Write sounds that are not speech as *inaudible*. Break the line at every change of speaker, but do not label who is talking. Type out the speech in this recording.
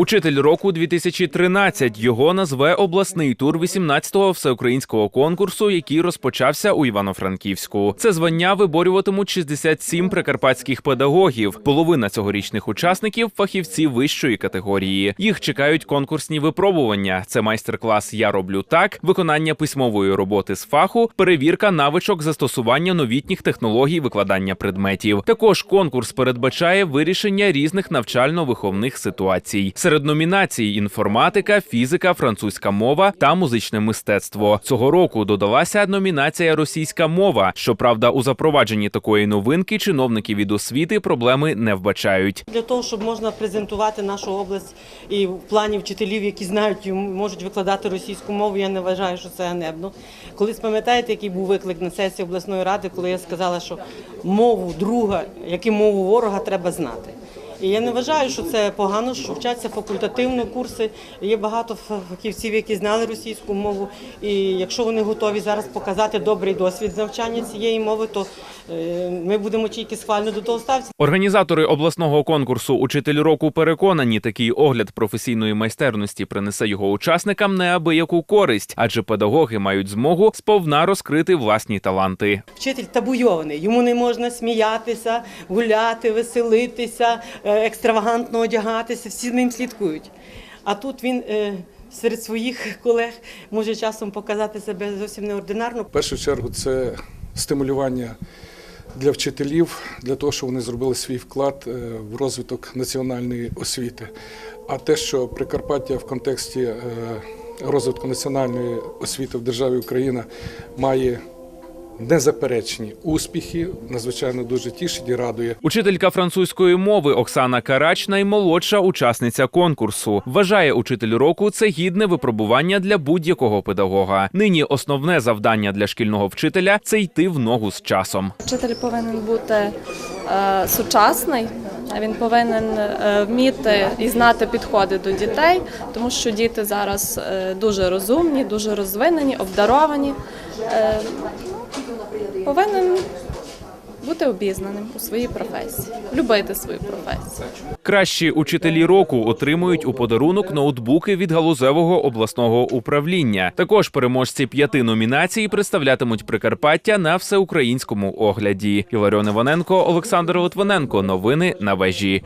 Учитель року 2013. Його назве обласний тур 18-го всеукраїнського конкурсу, який розпочався у Івано-Франківську. Це звання виборюватимуть 67 прикарпатських педагогів. Половина цьогорічних учасників фахівці вищої категорії. Їх чекають конкурсні випробування. Це майстер-клас Я роблю так, виконання письмової роботи з фаху, перевірка навичок застосування новітніх технологій викладання предметів. Також конкурс передбачає вирішення різних навчально-виховних ситуацій. Серед номінацій інформатика, фізика, французька мова та музичне мистецтво. Цього року додалася номінація російська мова. Щоправда, у запровадженні такої новинки чиновники від освіти проблеми не вбачають.
Для того, щоб можна презентувати нашу область і в плані вчителів, які знають і можуть викладати російську мову, я не вважаю, що це ганебно. Колись пам'ятаєте, який був виклик на сесії обласної ради, коли я сказала, що мову друга, як мову ворога, треба знати. І я не вважаю, що це погано, що вчаться факультативно курси. Є багато фахівців, які знали російську мову. І якщо вони готові зараз показати добрий досвід навчання цієї мови, то е, ми будемо тільки схвально до того ставитися.
Організатори обласного конкурсу Учитель року переконані, такий огляд професійної майстерності принесе його учасникам неабияку користь, адже педагоги мають змогу сповна розкрити власні таланти.
Вчитель табуйований, йому не можна сміятися, гуляти, веселитися, екстравагантно одягатися, всі ним слідкують. А тут він е, серед своїх *laughs* колег може часом показати себе зовсім неординарно.
В першу чергу це стимулювання для вчителів, для того, щоб вони зробили свій вклад е, в розвиток національної освіти. А те, що Прикарпаття в контексті е, розвитку національної освіти в державі Україна має незаперечні успіхи, надзвичайно дуже тішить і радує.
Учителька французької мови Оксана Карач наймолодша учасниця конкурсу. Вважає учитель року це гідне випробування для будь-якого педагога. Нині основне завдання для шкільного вчителя це йти в ногу з часом.
Вчитель повинен бути е, сучасний, він повинен е, вміти і знати підходи до дітей, тому що діти зараз е, дуже розумні, дуже розвинені, обдаровані. Повинен бути обізнаним у своїй професії, любити свою професію.
Кращі учителі року отримують у подарунок ноутбуки від галузевого обласного управління. Також переможці п'яти номінацій представлятимуть Прикарпаття на всеукраїнському огляді. Іларіон Іваненко, Олександр Литвиненко. Новини на вежі.